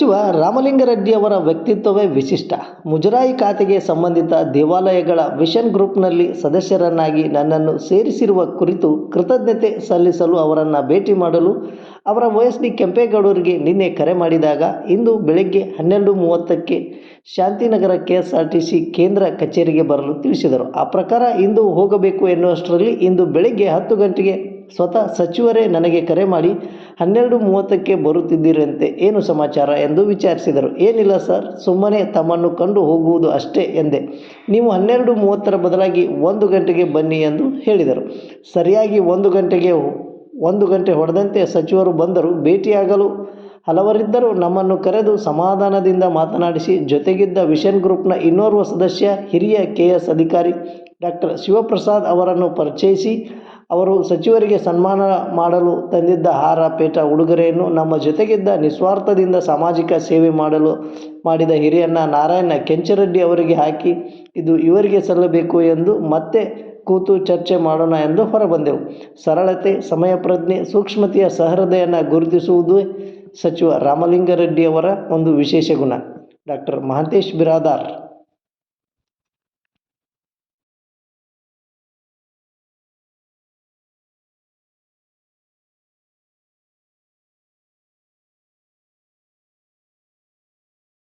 ಸಚಿವ ರಾಮಲಿಂಗಾರೆಡ್ಡಿ ಅವರ ವ್ಯಕ್ತಿತ್ವವೇ ವಿಶಿಷ್ಟ. ಮುಜರಾಯಿ ಖಾತೆಗೆ ಸಂಬಂಧಿತ ದೇವಾಲಯಗಳ ವಿಷನ್ ಗ್ರೂಪ್ನಲ್ಲಿ ಸದಸ್ಯರನ್ನಾಗಿ ನನ್ನನ್ನು ಸೇರಿಸಿರುವ ಕುರಿತು ಕೃತಜ್ಞತೆ ಸಲ್ಲಿಸಲು ಅವರನ್ನು ಭೇಟಿ ಮಾಡಲು ಅವರ ವಯಸ್ಸಿ ಕೆಂಪೇಗೌಡರಿಗೆ ನಿನ್ನೆ ಕರೆ ಮಾಡಿದಾಗ ಇಂದು ಬೆಳಗ್ಗೆ ಹನ್ನೆರಡು ಮೂವತ್ತಕ್ಕೆ Shantinagar K S R T C ಕೇಂದ್ರ ಕಚೇರಿಗೆ ಬರಲು ತಿಳಿಸಿದರು. ಆ ಪ್ರಕಾರ ಇಂದು ಹೋಗಬೇಕು ಎನ್ನುವಷ್ಟರಲ್ಲಿ ಇಂದು ಬೆಳಗ್ಗೆ ಹತ್ತು ಗಂಟೆಗೆ ಸ್ವತಃ ಸಚಿವರೇ ನನಗೆ ಕರೆ ಮಾಡಿ ಹನ್ನೆರಡು ಮೂವತ್ತಕ್ಕೆ ಬರುತ್ತಿದ್ದೀರಂತೆ, ಏನು ಸಮಾಚಾರ ಎಂದು ವಿಚಾರಿಸಿದರು. ಏನಿಲ್ಲ ಸರ್, ಸುಮ್ಮನೆ ತಮ್ಮನ್ನು ಕಂಡು ಹೋಗುವುದು ಅಷ್ಟೇ ಎಂದೆ. ನೀವು ಹನ್ನೆರಡು ಮೂವತ್ತರ ಬದಲಾಗಿ ಒಂದು ಗಂಟೆಗೆ ಬನ್ನಿ ಎಂದು ಹೇಳಿದರು. ಸರಿಯಾಗಿ ಒಂದು ಗಂಟೆಗೆ ಒಂದು ಗಂಟೆ ಹೊಡೆದಂತೆ ಸಚಿವರು ಬಂದರು. ಭೇಟಿಯಾಗಲು ಹಲವರಿದ್ದರೂ. ನಮ್ಮನ್ನು ಕರೆದು ಸಮಾಧಾನದಿಂದ ಮಾತನಾಡಿಸಿ, ಜೊತೆಗಿದ್ದ ವಿಷನ್ ಗ್ರೂಪ್ನ ಇನ್ನೋರ್ವ ಸದಸ್ಯ ಹಿರಿಯ ಕೆ ಎಸ್ ಅಧಿಕಾರಿ ಡಾಕ್ಟರ್ ಶಿವಪ್ರಸಾದ್ ಅವರನ್ನು ಪರಿಚಯಿಸಿ ಅವರು ಸಚಿವರಿಗೆ ಸನ್ಮಾನ ಮಾಡಲು ತಂದಿದ್ದ ಹಾರ ಪೇಟ ಉಡುಗೊರೆಯನ್ನು ನಮ್ಮ ಜೊತೆಗಿದ್ದ ನಿಸ್ವಾರ್ಥದಿಂದ ಸಾಮಾಜಿಕ ಸೇವೆ ಮಾಡಲು ಮಾಡಿದ ಹಿರಿಯಣ್ಣ ನಾರಾಯಣ ಕೆಂಚರೆಡ್ಡಿ ಅವರಿಗೆ ಹಾಕಿ, ಇದು ಇವರಿಗೆ ಸಲ್ಲಬೇಕು ಎಂದು ಮತ್ತೆ ಕೂತು ಚರ್ಚೆ ಮಾಡೋಣ ಎಂದು ಹೊರಬಂದೆವು. ಸರಳತೆ ಸಮಯ ಪ್ರಜ್ಞೆ ಸೂಕ್ಷ್ಮತೆಯ ಸಹೃದಯನ ಗುರುತಿಸುವುದು ಸಚಿವ ರಾಮಲಿಂಗಾರೆಡ್ಡಿ ಅವರ ಒಂದು ವಿಶೇಷ ಗುಣ. ಡಾಕ್ಟರ್ ಮಹಾಂತೇಶ್ ಬಿರಾದಾರ್